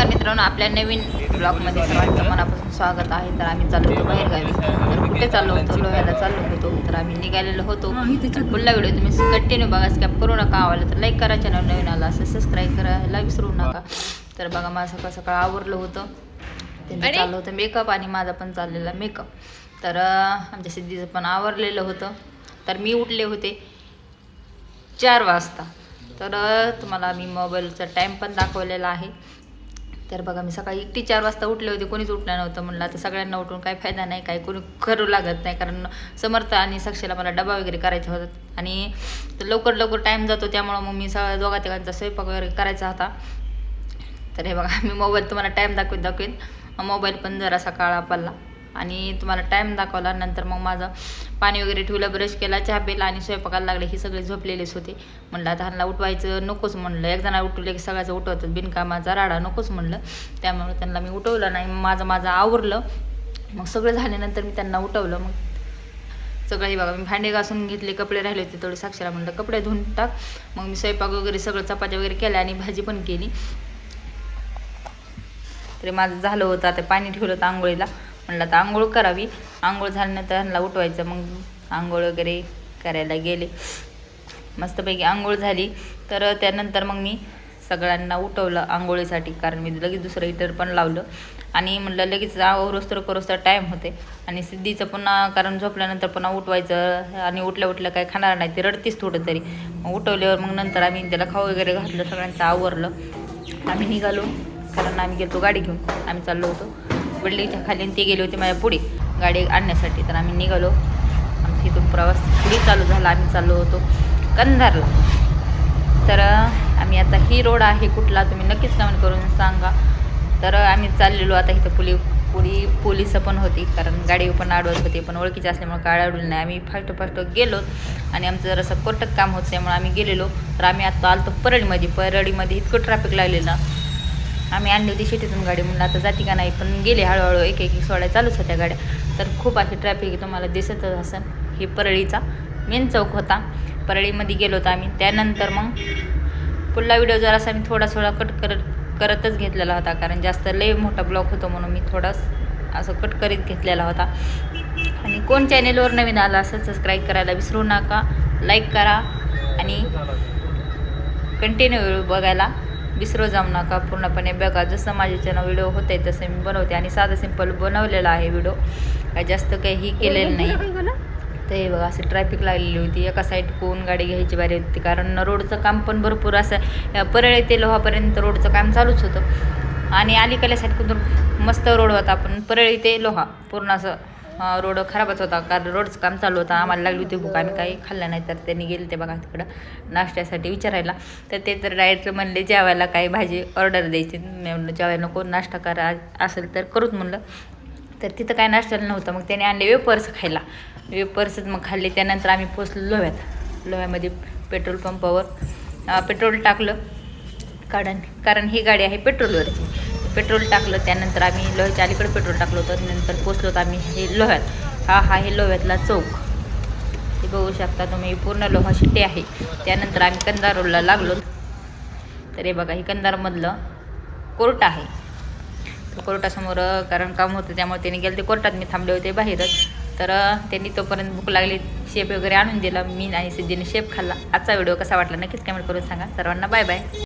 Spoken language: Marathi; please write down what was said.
नमस्कार मित्रांनो आपल्या नवीन ब्लॉगमध्ये सर्वांचं मनापासून स्वागत आहे. तर आम्ही चाललो होतो बाहेरगावी तर कुठे चाललो होतो? लोह्याला चाललो होतो. तर आम्ही निघालेलो होतो. पुढला व्हिडिओ तुम्ही कंटिन्यू बघा स्कॅप करू नका आवडलं तर लाईक करा चॅनल नवीन आला असं सबस्क्राईब करायला विसरू नका. तर बघा माझं सकाळ सकाळ आवरलं होतं. त्यांचं चाललं होतं मेकअप आणि माझा पण चाललेला मेकअप तर आमच्या सिद्धीचं पण आवरलेलं होतं. तर मी उठले होते चार वाजता. तर तुम्हाला मी मोबाईलचा टाईम पण दाखवलेला आहे. तर बघा मी सकाळी एकटी चार वाजता उठले होते कोणीच उठलं नव्हतं म्हणलं. आता सगळ्यांना उठून काही फायदा नाही काही कोणी करू लागत नाही कारण समर्थ आणि साक्षीला मला डबा वगैरे करायचा होता. आणि तर लवकर लवकर टाईम जातो त्यामुळं मग मी सगळ्या दोघा तिघांचा स्वयंपाक वगैरे करायचा होता. तर हे बघा मी मोबाईल तुम्हाला टाईम दाखवीत दाखवीन. मोबाईल पण जरासा काळा पडला. आणि तुम्हाला टाईम दाखवला नंतर मग माझं पाणी वगैरे ठेवलं ब्रश केला चहा पेला आणि स्वयंपाकाला लागले ही सगळे झोपलेलेच होते. म्हणलं आता ह्यांना उठवायचं नकोच म्हणलं. एक जणा उठवले की सगळ्याचं उठवतं बिनकामाचा राडा नकोच म्हणलं. त्यामुळे त्यांना मी उठवलं नाही. माझं माझं आवरलं. मग सगळं झाल्यानंतर मी त्यांना उठवलं. मग सगळं हे बघा मी भांडे घासून घेतले कपडे राहिले होते थोडे साक्षीला म्हणलं कपडे धुवून टाक. मग मी स्वयंपाक वगैरे सगळं चपात्या वगैरे केल्या आणि भाजी पण केली. तरी माझं झालं होतं. आता पाणी ठेवलं होतं आंघोळीला. म्हणलं आता आंघोळ करावी. आंघोळ झाल्यानंतर ह्यांना उठवायचं. मग आंघोळ वगैरे करायला गेले. मस्तपैकी आंघोळ झाली. तर त्यानंतर मग मी सगळ्यांना उठवलं आंघोळीसाठी. कारण मी लगेच दुसरं हिटर पण लावलं. आणि म्हणलं लगेच रोस्तर करोस्तर टाईम होते. आणि सिद्धीचं पुन्हा कारण झोपल्यानंतर पुन्हा उठवायचं. आणि उठल्या उठल्या काय खाणार नाही. ते रडतीच थोडं तरी. उठवल्यावर मग नंतर आम्ही त्याला खाऊ वगैरे घातलं. सगळ्यांचं आवरलं. आम्ही निघालो. कारण आम्ही गेलो गाडी घेऊन. आम्ही चाललो होतो. बिल्डिंगच्या खाली ते गेले होते माझ्या पुढे. गाडी आणण्यासाठी. तर आम्ही निघालो. आमचा इथून प्रवास पुढे चालू झाला. आम्ही चाललो होतो कंधारला. तर आम्ही आता ही रोड आहे कुठला तुम्ही नक्कीच कमेंट करून सांगा. तर आम्ही चाललेलो आता इथं पुली पुढी पोलीस पण होती. कारण गाडी पण अडवत होती. पण ओळखीची असल्यामुळे गाडी अडवली नाही. आम्ही फास्ट फास्ट गेलो आणि आमचं जरासं कोर्टात काम होतं त्यामुळे आम्ही गेलेलो. तर आम्ही आता आलतो परळीमध्ये. परळीमध्ये इतकं ट्रॅफिक लागलेलं. आम्ही आणली होती शेतीतून गाडी म्हणलं आता जाती का नाही पण गेले हळूहळू. एक एक सोड्या चालूच होत्या गाड्या. तर खूप अशी ट्रॅफिक तुम्हाला दिसतच असेल. हे परळीचा मेन चौक होता. परळीमध्ये गेलो होतो आम्ही. त्यानंतर मग पुढला व्हिडिओ जरासा मी थोडा थोडा कट करत करतच घेतलेला होता. कारण जास्त लय मोठा ब्लॉक होतो म्हणून मी थोडा असं कट करीत घेतलेला होता. आणि कोण चॅनेलवर नवीन आला असं सबस्क्राईब करायला विसरू नका. लाईक करा. आणि कंटिन्यू बघायला. विसरू जाऊ नका. पूर्णपणे बघा जसं माझे चॅनल व्हिडिओ होते तसं मी बनवते. आणि साधं सिंपल बनवलेला आहे व्हिडिओ काय जास्त काही ही केलेलं नाही. तर हे बघा असे ट्रॅफिक लागलेली होती. एका साईड कोण गाडी घ्यायची बारी होती. कारण रोडचं काम पण भरपूर असं परळे ते लोहापर्यंत रोडचं काम चालूच होतं. आणि अलीकडल्या साईड कुठून मस्त रोड होता पण परळी ते लोहा. पूर्ण असं रोड खराबच होता कारण रोडचं काम चालू होता. आम्हाला लागली होती भूक आम्ही काही खाल्लं नाही तर त्यांनी गेले ते बघा तिकडं नाश्त्यासाठी विचारायला. तर ते तर डायरेक्ट म्हणले जेवायला काही भाजी ऑर्डर द्यायची. मी म्हणलं जेवायला नको नाश्ता करा असेल तर करूच. म्हणलं तर तिथं काय नाश्त्याला नव्हतं. मग त्याने आणले वेपर्स खायला. वेपर्सच मग खाल्ले त्यानंतर आम्ही पोचलो लोह्यात. लोह्यामध्ये पेट्रोल पंपावर पेट्रोल टाकलं. कारण कारण ही गाडी आहे पेट्रोलवरची. पेट्रोल टाकलं त्यानंतर आम्ही लोह्याच्या अलीकडे पेट्रोल टाकलं होतं नंतर पोचलो होतो आम्ही हे लोह्यात. हा हा हे लोह्यातला चौक. हे बघू शकता तुम्ही पूर्ण लोहा शिट्टी आहे. त्यानंतर आम्ही कंदार रोडला लागलो. तर हे बघा हे कंदारमधलं कोर्ट आहे. कोर्टासमोर कारण काम होतं त्यामुळे त्यांनी गेले ते कोर्टात. मी थांबले होते बाहेरच. तर त्यांनी तोपर्यंत भूक लागली. शेप वगैरे आणून दिला. मी आणि सिद्धीने शेप खाल्ला. आजचा व्हिडिओ कसा वाटला नक्कीच कमेंट करून सांगा. सर्वांना बाय बाय